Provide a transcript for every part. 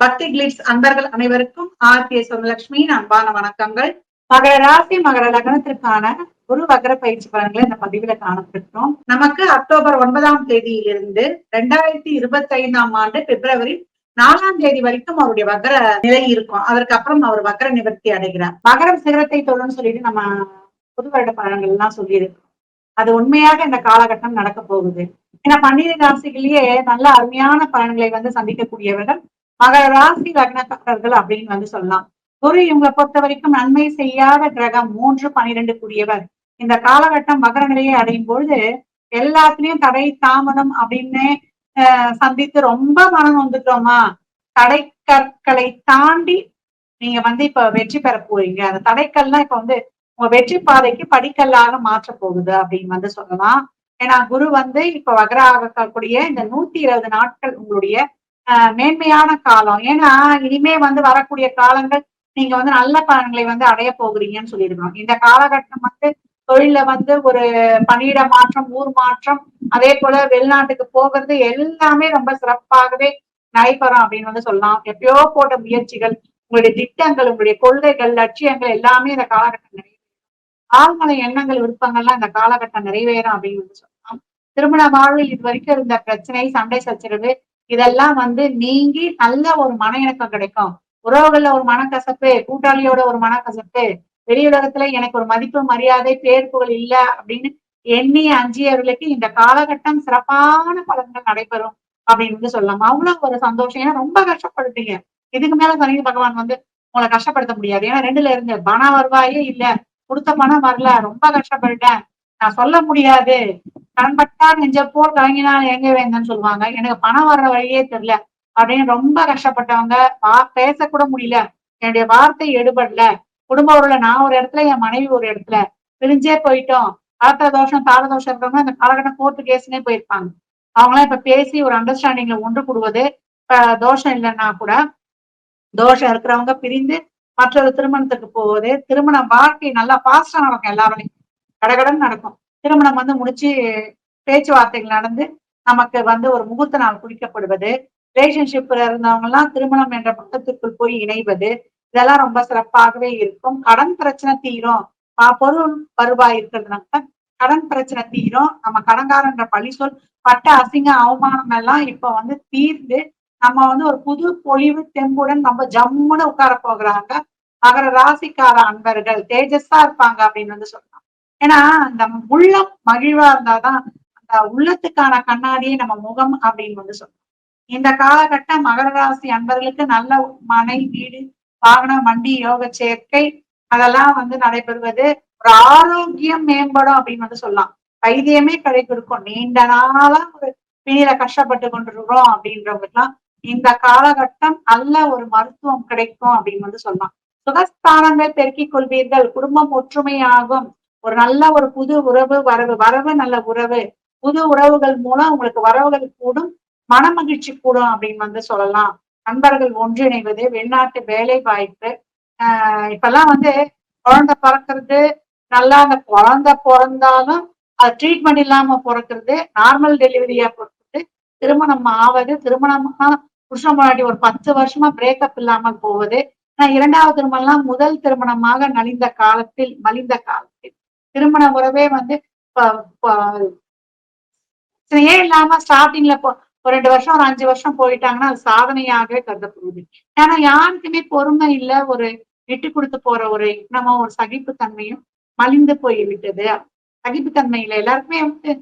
பக்தி கிளிட்ஸ் அன்பர்கள் அனைவருக்கும் கே சுவலட்சுமியின் அன்பான வணக்கங்கள். மகர ராசி மகர லக்னத்திற்கான குரு வக்ர பயிற்சி பலன்களை இந்த பதிவுல காணப்பட்டிருக்கிறோம். நமக்கு அக்டோபர் ஒன்பதாம் தேதியிலிருந்து ரெண்டாயிரத்தி இருபத்தி ஐந்தாம் ஆண்டு பிப்ரவரி நாலாம் தேதி வரைக்கும் அவருடைய வக்ர நிலை இருக்கும். அதற்கு அப்புறம் அவர் வக்ர நிவர்த்தி அடைகிறார். மகரம் சிகரத்தை தொழும் சொல்லிட்டு நம்ம புது வருட பலன்கள் எல்லாம் சொல்லியிருக்கோம். அது உண்மையாக இந்த காலகட்டம் நடக்க போகுது. ஏன்னா பன்னிரு ராசிகளையே நல்ல அருமையான பலன்களை வந்து சந்திக்கக்கூடியவர்கள் மகர ராசி லக்னக்காரர்கள் அப்படின்னு வந்து சொல்லலாம். குரு இவங்களை பொறுத்த வரைக்கும் நன்மை செய்யாத கிரகம் மூன்று பனிரெண்டு கூடியவர். இந்த காலகட்டம் மகர நிலையை அடையும் பொழுது எல்லாத்துலயும் தடை தாமதம் அப்படின்னு சந்தித்து ரொம்ப மனம் வந்துட்டோமா தடை கற்களை தாண்டி நீங்க வந்து இப்ப வெற்றி பெற போறீங்க. அந்த தடைக்கல்லாம் இப்ப வந்து உங்க வெற்றி பாதைக்கு படிக்கல்லாக மாற்ற போகுது அப்படின்னு வந்து சொல்லலாம். ஏன்னா குரு வந்து இப்ப வகராக கூடிய இந்த நூத்தி இருபது நாட்கள் உங்களுடைய மேன்மையான காலம். ஏன்னா இனிமே வந்து வரக்கூடிய காலங்கள் நீங்க வந்து நல்ல பலன்களை வந்து அடைய போகிறீங்கன்னு சொல்லியிருக்கோம். இந்த காலகட்டம் வந்து தொழில வந்து ஒரு பணியிட மாற்றம் ஊர் மாற்றம் அதே போல வெளிநாட்டுக்கு போகிறது எல்லாமே ரொம்ப சிறப்பாகவே நடைபெறும் அப்படின்னு வந்து சொல்லலாம். எப்பயோ போட்ட முயற்சிகள் உங்களுடைய திட்டங்கள் உங்களுடைய கொள்கைகள் லட்சியங்கள் எல்லாமே இந்த காலகட்டம் நிறைவேறும். ஆழ்மலை எண்ணங்கள் விருப்பங்கள்லாம் இந்த காலகட்டம் நிறைவேறும் அப்படின்னு வந்து சொல்லலாம். திருமண வாழ்வில் இது வரைக்கும் இருந்த பிரச்சனை சண்டை சச்சரவு இதெல்லாம் வந்து நீங்கி நல்ல ஒரு மன இணக்கம் கிடைக்கும். உறவுகள்ல ஒரு மனக்கசப்பு கூட்டாளியோட ஒரு மனக்கசப்பு வெளியுலகத்துல எனக்கு ஒரு மதிப்பு மரியாதை பேர்ப்புகள் இல்ல அப்படின்னு எண்ணி அஞ்சியவர்களுக்கு இந்த காலகட்டம் சிறப்பான பலன்கள் நடைபெறும் அப்படின்னு சொல்லலாம். அவ்வளவு ஒரு சந்தோஷம். ஏன்னா ரொம்ப கஷ்டப்படுத்தீங்க இதுக்கு மேல சனி பகவான் வந்து உங்களை கஷ்டப்படுத்த முடியாது. ஏன்னா ரெண்டுல இருந்து பண வருவாயே இல்ல கொடுத்த பணம் வரல ரொம்ப கஷ்டப்பட்டுட்டேன். நான் சொல்ல முடியாது. கண்பட்டா நெஞ்ச போல் கலங்கினால் எங்க வேந்தன்னு சொல்லுவாங்க? எனக்கு பணம் வர்ற வழியே தெரியல. அப்படின்னு ரொம்ப கஷ்டப்பட்டவங்க வா பேசக்கூட முடியல. என்னுடைய வார்த்தை எடுபடல. குடும்ப உறவுல நான் ஒரு இடத்துல என் மனைவி ஒரு இடத்துல. பிரிஞ்சே போயிட்டோம். ஆத்திர தோஷம் தார தோஷம் இருக்கிறவங்க அந்த காலகட்டம் கோர்ட்டு கேஸ்னே போயிருப்பாங்க. அவங்களாம் இப்ப பேசி ஒரு அண்டர்ஸ்டாண்டிங்ல ஒன்று கூடுவது இப்ப தோஷம் இல்லைன்னா கூட தோஷம் இருக்கிறவங்க பிரிந்து மற்றொரு திருமணத்துக்கு போவது திருமண வாழ்க்கை நல்லா பாஸ்டா நடக்கும் எல்லாருமே கடகடன் நடக்கும். திருமணம் வந்து முடிச்சு பேச்சுவார்த்தைகள் நடந்து நமக்கு வந்து ஒரு முகூர்த்த நாள் குறிக்கப்படுவது. ரிலேஷன்ஷிப்ல இருந்தவங்க எல்லாம் திருமணம் என்ற பக்கத்திற்குள் போய் இணைவது. இதெல்லாம் ரொம்ப சிறப்பாகவே இருக்கும். கடன் பிரச்சனை தீரும். பொருள் வருவாய் இருக்கிறதுனால கடன் பிரச்சனை தீரும். நம்ம கடன்காரன்ற பழி சொல் பட்ட அசிங்க அவமானம் எல்லாம் இப்ப வந்து தீர்ந்து நம்ம வந்து ஒரு புது பொலிவு தெம்புடன் நம்ம ஜம்முன்னு உட்கார போகிறாங்க. மகர ராசிக்கார அன்பர்கள் தேஜஸா இருப்பாங்க அப்படின்னு வந்து சொல்ற ஏன்னா அந்த உள்ளம் மகிழ்வா இருந்தாதான் அந்த உள்ளத்துக்கான கண்ணாடியே நம்ம முகம் அப்படின்னு வந்து சொல்றோம். இந்த காலகட்டம் மகர ராசி அன்பர்களுக்கு நல்ல மனை வீடு வாகனம் வண்டி யோக சேர்க்கை அதெல்லாம் வந்து நடைபெறுவது. ஒரு ஆரோக்கியம் மேம்படும் அப்படின்னு வந்து சொல்லலாம். வைத்தியமே கடை கொடுக்கும் நீண்ட நாளா ஒரு பிணியில கஷ்டப்பட்டு கொண்டிருக்கிறோம் அப்படின்றவங்களுக்குலாம் இந்த காலகட்டம் நல்ல ஒரு மருத்துவம் கிடைக்கும் அப்படின்னு வந்து சொல்லலாம். சுகஸ்தானங்கள் பெருக்கிக் கொள்வீர்கள். குடும்பம் ஒற்றுமையாகும். ஒரு நல்ல ஒரு புது உறவு வரவு வரவு நல்ல உறவு. புது உறவுகள் மூலம் உங்களுக்கு வரவுகள் கூடும் மன மகிழ்ச்சி கூடும் அப்படின்னு வந்து சொல்லலாம். நண்பர்கள் ஒன்றிணைவது வெளிநாட்டு வேலை வாய்ப்பு. ஆஹ் இப்பெல்லாம் வந்து குழந்தை பிறக்கிறது நல்லா அந்த குழந்தை பிறந்தாலும் அது ட்ரீட்மெண்ட் இல்லாம பிறக்கிறது நார்மல் டெலிவரியா பிறக்கிறது திருமணம் ஆவது திருமணமா புருஷன் முன்னாடி ஒரு பத்து வருஷமா பிரேக்கப் இல்லாமல் போவது. இரண்டாவது திருமணம்லாம் முதல் திருமணமாக நலிந்த காலத்தில் மலிந்த காலம். திருமண உறவே வந்து சரியே இல்லாம ஸ்டார்டிங்ல ஒரு ரெண்டு வருஷம் ஒரு அஞ்சு வருஷம் போயிட்டாங்கன்னா அது சாதனையாகவே கருதப்படுது. ஏன்னா யாருக்குமே பொறுமை இல்ல ஒரு விட்டு கொடுத்து போற ஒரு இனமோ ஒரு சகிப்புத்தன்மையும் மலிந்து போய் விட்டது சகிப்புத்தன்மை இல்லை எல்லாருக்குமே வந்து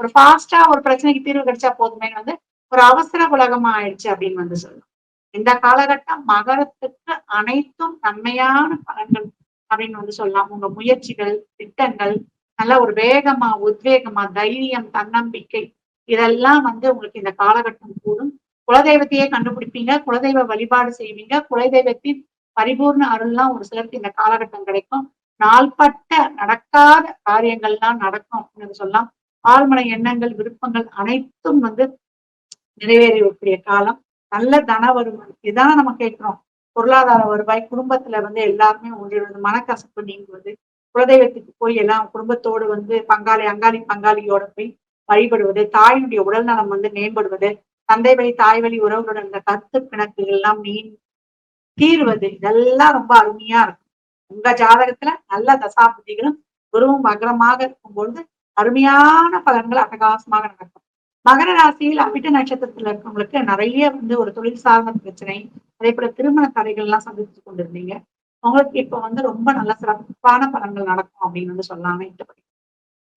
ஒரு ஃபாஸ்டா ஒரு பிரச்சனைக்கு தீர்வு கிடைச்சா போதுமே வந்து ஒரு அவசர உலகமா ஆயிடுச்சு அப்படின்னு வந்து சொல்லலாம். இந்த காலகட்டம் மகரத்துக்கு அனைத்தும் நன்மையான பலன்கள் அப்படின்னு வந்து சொல்லலாம். உங்க முயற்சிகள் திட்டங்கள் நல்ல ஒரு வேகமா உத்வேகமா தைரியம் தன்னம்பிக்கை இதெல்லாம் வந்து உங்களுக்கு இந்த காலகட்டம் கூடும். குலதெய்வத்தையே கண்டுபிடிப்பீங்க குலதெய்வ வழிபாடு செய்வீங்க. குலதெய்வத்தின் பரிபூர்ண அருள்லாம் ஒரு சிலருக்கு இந்த காலகட்டம் கிடைக்கும். நாள்பட்ட நடக்காத காரியங்கள்லாம் நடக்கும் அப்படின்னு சொல்லலாம். ஆழ்மனை எண்ணங்கள் விருப்பங்கள் அனைத்தும் வந்து நிறைவேறக்கூடிய காலம். நல்ல தன வருமானம். இதான் நம்ம கேட்கிறோம். பொருளாதார வருவாய் குடும்பத்துல வந்து எல்லாருமே ஒன்றிடுவது மனக்கசப்பு நீங்குவது குலதெய்வத்துக்கு போய் எல்லாம் குடும்பத்தோடு வந்து பங்காளி அங்காளி பங்காளியோட போய் வழிபடுவது தாயினுடைய உடல் நலம் வந்து மேம்படுவது தந்தை வழி தாய் வழி உறவுகளுடன் இந்த கருத்து பிணக்குகள் எல்லாம் மீன் தீர்வது இதெல்லாம் ரொம்ப அருமையா இருக்கும். உங்க ஜாதகத்துல நல்ல தசாபுதிகளும் குருவும் அகரமாக இருக்கும் பொழுது அருமையான பலன்கள் அட்டகாசமாக நடக்கும். மகர ராசியில் அபிட்ட நட்சத்திரத்துல இருக்கவங்களுக்கு நிறைய வந்து ஒரு தொழில் சார்ந்த பிரச்சனை அதே போல திருமண தடைகள் எல்லாம் சந்தித்து கொண்டிருந்தீங்க. உங்களுக்கு இப்ப வந்து ரொம்ப நல்ல சிறப்பான பலன்கள் நடக்கும் அப்படின்னு வந்து சொல்லலாமே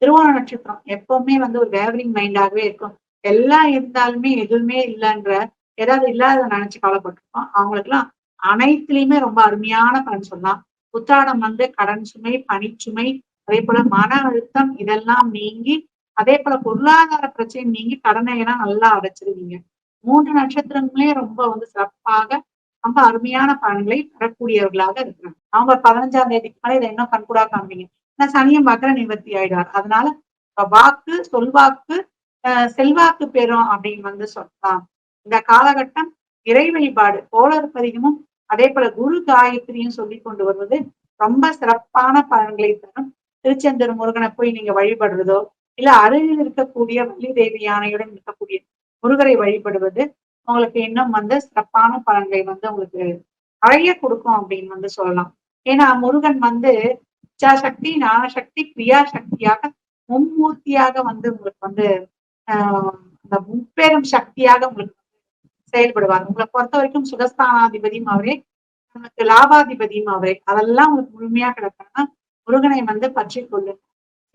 திருவோண நட்சத்திரம் எப்பவுமே வந்து ஒரு வேவரிங் மைண்டாகவே இருக்கும். எல்லாம் இருந்தாலுமே எதுவுமே இல்லைன்ற ஏதாவது இல்லாத நினைச்சு கவலைப்பட்டிருக்கோம் அவங்களுக்கு எல்லாம் அனைத்துலயுமே ரொம்ப அருமையான பலன் சொல்லலாம். புத்தாடம் வந்து கடன் சுமை பனிச்சுமை அதே போல மன அழுத்தம் இதெல்லாம் நீங்கி அதே போல பொருளாதார பிரச்சனை நீங்க கடனை எல்லாம் நல்லா அடைச்சிருவீங்க. மூன்று நட்சத்திரங்களே ரொம்ப வந்து சிறப்பாக ரொம்ப அருமையான பலன்களை பெறக்கூடியவர்களாக இருக்கிறாங்க. அவங்க பதினஞ்சாம் தேதிக்கு மேலே இதை இன்னும் கண்கூடா காண்பீங்க. ஏன்னா சனியும் மகர நிவர்த்தி ஆயிடுவார். அதனால வாக்கு சொல்வாக்கு செல்வாக்கு பெறும் அப்படின்னு வந்து சொல்லலாம் இந்த காலகட்டம் இறை வழிபாடு கோளர் பதிகமும் அதே போல குரு காயத்ரியும் சொல்லி கொண்டு வருவது ரொம்ப சிறப்பான பலன்களை தரும். திருச்செந்தூர் முருகனை போய் நீங்க வழிபடுறதோ இல்ல அருகில் இருக்கக்கூடிய வள்ளி தேவி யானையுடன் இருக்கக்கூடிய முருகரை வழிபடுவது உங்களுக்கு இன்னும் வந்து சிறப்பான பலன்களை வந்து உங்களுக்கு நிறைய கொடுக்கும் அப்படின்னு வந்து சொல்லலாம். ஏன்னா முருகன் வந்து இச்சாசக்தி ஞானசக்தி கிரியா சக்தியாக மும்மூர்த்தியாக வந்து உங்களுக்கு வந்து ஆஹ் அந்த முப்பெரும் சக்தியாக உங்களுக்கு செயல்படுவார். உங்களை பொறுத்த வரைக்கும் சுகஸ்தானாதிபதியும் அவரே நமக்கு லாபாதிபதியும் அவரே. அதெல்லாம் உங்களுக்கு முழுமையா கிடக்குன்னா முருகனை வந்து பற்றி கொள்ளுங்க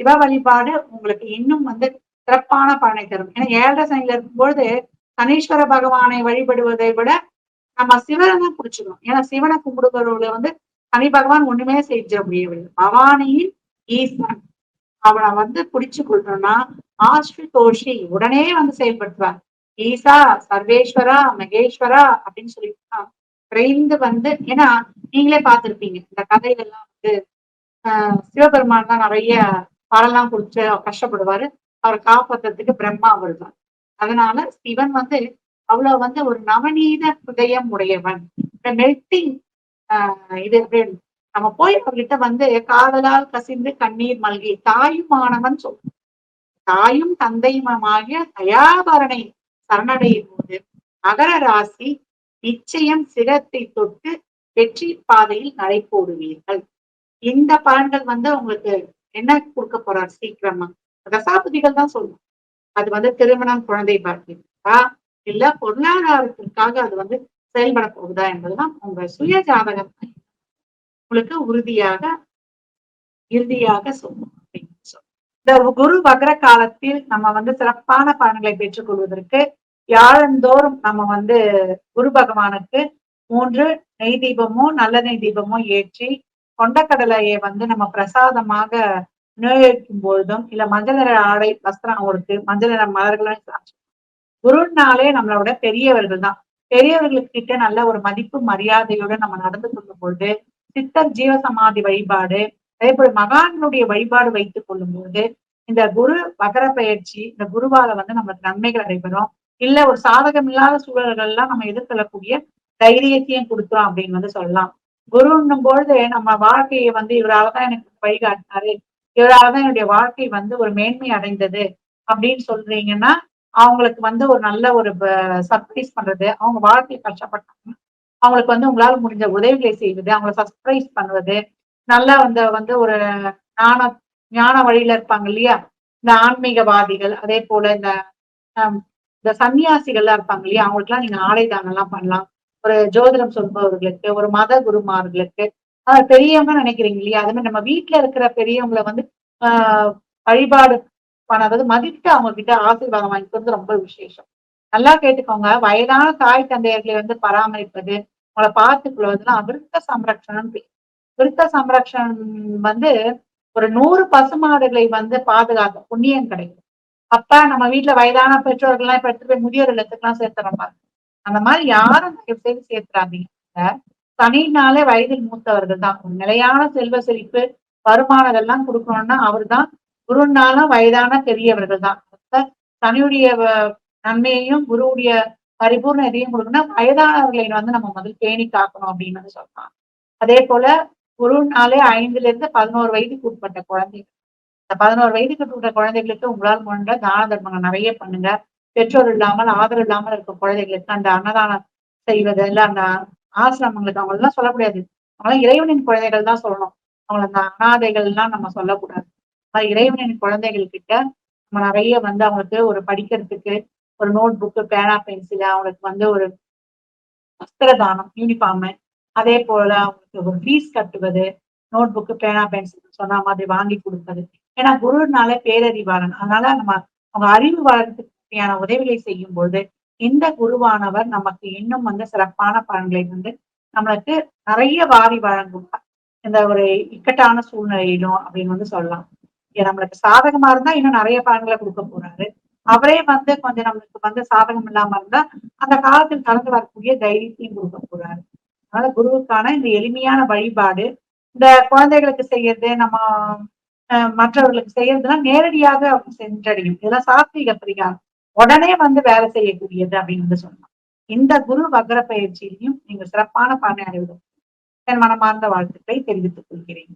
சிவ வழிபாடு உங்களுக்கு இன்னும் வந்து சிறப்பான பலனை தரும். ஏன்னா ஏழரை சனியில இருக்கும்பொழுது சனீஸ்வர பகவானை வழிபடுவதை விட நம்ம சிவனை தான் பிடிச்சிக்கணும் ஏன்னா சிவனை கும்பிடுபவர்களை வந்து சனி பகவான் ஒண்ணுமே செஞ்ச முடியவில்லை. பவானியின் ஈசன் அவனை வந்து பிடிச்சு கொள்ளணும்னா ஆஸ்ட்ரி உடனே வந்து செயல்படுத்துவார். ஈசா சர்வேஸ்வரா மகேஸ்வரா அப்படின்னு சொல்லிட்டு விரைந்து வந்து ஏன்னா நீங்களே பார்த்திருப்பீங்க. இந்த கதைகள்லாம் வந்து ஆஹ் சிவபெருமான் தான் நிறைய பாலெல்லாம் குடிச்சு கஷ்டப்படுவாரு. அவரை காப்பாத்துறதுக்கு பிரம்மா வருவார். அதனால சிவன் வந்து அவ்வளவு வந்து ஒரு நவநீத ஹிருதயம் உடையவன். மெல்டிங் ஆஹ் இது நம்ம போய் அவர்கிட்ட வந்து காதலால் கசிந்து கண்ணீர் மல்கி தாயுமானவன் சொல்லும் தாயும் தந்தையுமாகிய தயாபரணை சரணடையும் போது அகர ராசி நிச்சயம் சிரத்தை தொட்டு வெற்றி பாதையில் நடை போடுவீர்கள் இந்த பலன்கள் வந்து உங்களுக்கு என்ன கொடுக்க போறார் சீக்கிரமா? தசாபதிகள் தான் சொல்லும் அது வந்து திருமணம் குழந்தை பார்க்கிறா இல்ல பொருளாதாரத்திற்காக அது வந்து செயல்பட போகுதா என்பதுதான் உங்க சுய ஜாதகம். உங்களுக்கு உறுதியாக இறுதியாக சொல்லும் அப்படின்னு சொல்லும் இந்த குரு வக்ர காலத்தில் நம்ம வந்து சிறப்பான பலன்களை பெற்றுக்கொள்வதற்கு யாழந்தோறும் நம்ம வந்து குரு பகவானுக்கு மூன்று நெய் தீபமோ நல்ல நெய் தீபமோ ஏற்றி கொண்டக்கடலையை வந்து நம்ம பிரசாதமாக விநியோகிக்கும் பொழுதும் இல்ல மஞ்சள் நிற ஆடை வஸ்திரம் அவருக்கு மஞ்சள் நிற மலர்களும் குருனாலே நம்மளோட பெரியவர்கள் தான். பெரியவர்களுக்கு கிட்ட நல்ல ஒரு மதிப்பு மரியாதையோட நம்ம நடந்து கொள்ளும் பொழுது சித்தர் ஜீவசமாதி வழிபாடு அதே போல மகான்களுடைய வழிபாடு வைத்துக் கொள்ளும் பொழுது இந்த குரு வகர பயிற்சி இந்த குருவால வந்து நம்மளுக்கு நன்மைகள் நடைபெறும் இல்ல ஒரு சாதகம் இல்லாத சூழல்கள் எல்லாம் நம்ம எதிர்கொள்ளக்கூடிய தைரியத்தையும் கொடுக்குறோம் அப்படின்னு வந்து சொல்லலாம். குருன்னும் பொழுது நம்ம வாழ்க்கையை வந்து இவரால்தான் எனக்கு வழிகாட்டினாரு. இவரால்தான் என்னுடைய வாழ்க்கை வந்து ஒரு மேன்மை அடைந்தது அப்படின்னு சொல்றீங்கன்னா அவங்களுக்கு வந்து ஒரு நல்ல ஒரு சர்ப்ரைஸ் பண்றது அவங்க வாழ்க்கை கஷ்டப்பட்டாங்க அவங்களுக்கு வந்து உங்களால முடிஞ்ச உதவிகளை செய்வது அவங்களை சர்ப்ரைஸ் பண்ணுவது நல்லா வந்து வந்து ஒரு ஞான ஞான வழியில இருப்பாங்க இல்லையா? இந்த ஆன்மீகவாதிகள் அதே போல இந்த இந்த சன்னியாசிகள்லாம் இருப்பாங்க இல்லையா? அவங்களுக்குலாம் நீங்க ஆடை தானம்லாம் பண்ணலாம். ஒரு ஜோதிடம் சொல்பவர்களுக்கு ஒரு மத குருமார்களுக்கு ஆஹ் பெரியவங்க நினைக்கிறீங்க இல்லையா? அது மாதிரி நம்ம வீட்டுல இருக்கிற பெரியவங்களை வந்து ஆஹ் வழிபாடு பண்ணாதது மதித்து அவங்க கிட்ட ஆசீர்வாதம் வாங்கிக்கிறது ரொம்ப விசேஷம். நல்லா கேட்டுக்கோங்க. வயதான தாய் தந்தையர்களை வந்து பராமரிப்பது உங்களை பார்த்துக்கொள்வதுலாம் விருத்த சம்ரக்ஷணம் விருத்த சம்ரக்ஷணம் வந்து ஒரு நூறு பசுமாடுகளை வந்து பாதுகாக்க புண்ணியம் கிடைக்கும். அப்ப நம்ம வீட்டுல வயதான பெற்றோர்கள்லாம் இப்ப எடுத்துட்டு போய் முதியோர் இல்லத்துக்குலாம் சேர்த்துறோம் அந்த மாதிரி யாரும் தயவு செய்து சேர்த்துறாதீங்க சனினாலே வயதில் மூத்தவர்கள் தான். நிலையான செல்வ செழிப்பு வருமானம் எல்லாம் கொடுக்கணும்னா அவர் தான் குருனாலும் வயதான பெரியவர்கள் தான். சனியுடைய நன்மையையும் குருவுடைய பரிபூர்ண எதையும் கொடுக்கணும்னா வயதானவர்களை வந்து நம்ம முதல் பேணி காக்கணும் அப்படின்னு வந்து சொல்லலாம் அதே போல குருனாலே ஐந்துல இருந்து பதினோரு வயதுக்கு உட்பட்ட குழந்தைகள். இந்த பதினோரு வயதுக்கு உட்பட்ட குழந்தைகளுக்கு உங்களால் முடிந்த தான தர்மங்கள் நிறைய பண்ணுங்க. பெற்றோர் இல்லாமல் ஆதரவு இல்லாமல் இருக்கும் குழந்தைகளுக்கு அந்த அன்னதானம் செய்வது இல்ல அந்த ஆசிரமங்களுக்கு அவங்க எல்லாம் முடியாது. அவங்களாம் இறைவனின் குழந்தைகள் தான் சொல்லணும். அவங்கள அந்த அனாதைகள் எல்லாம் நம்ம சொல்லக்கூடாது. இறைவனின் குழந்தைகள் கிட்ட நம்ம நிறைய வந்து அவங்களுக்கு ஒரு படிக்கிறதுக்கு ஒரு நோட் புக்கு பேனா பென்சில் அவங்களுக்கு வந்து ஒரு வஸ்திர தானம் யூனிஃபார்மு அதே போல அவங்களுக்கு ஒரு ஃபீஸ் கட்டுவது நோட் புக்கு பேனா பென்சில் சொன்ன மாதிரி வாங்கி கொடுப்பது. ஏன்னா குருனால பேரறிவாளன். அதனால நம்ம அவங்க அறிவு வளர்ச்சியான உதவிகளை செய்யும் பொழுது இந்த குருவானவர் நமக்கு இன்னும் வந்து சிறப்பான பலன்களை வந்து நம்மளுக்கு நிறைய வாரி வழங்கும். இந்த ஒரு இக்கட்டான சூழ்நிலையிலும் அப்படின்னு வந்து சொல்லலாம். நம்மளுக்கு சாதகமா இருந்தா இன்னும் நிறைய பலன்களை கொடுக்க போறாரு. அவரே வந்து கொஞ்சம் நம்மளுக்கு வந்து சாதகம் இல்லாம இருந்தா அந்த காலத்தில் கலந்து வரக்கூடிய தைரியத்தையும் கொடுக்க போறாரு. அதனால குருவுக்கான இந்த எளிமையான வழிபாடு இந்த குழந்தைகளுக்கு செய்யறது நம்ம மற்றவர்களுக்கு செய்யறதுலாம் நேரடியாக சென்றடையும். இதெல்லாம் சாத்வீக பரிகாரம். உடனே வந்து வேலை செய்யக்கூடியது அப்படின்னு வந்து சொல்லலாம். இந்த குரு வக்ர பயிற்சியிலையும் நீங்கள் சிறப்பான பலனை அடைவதற்கு என் மனமார்ந்த வாழ்த்துக்களை தெரிவித்துக் கொள்கிறேன்.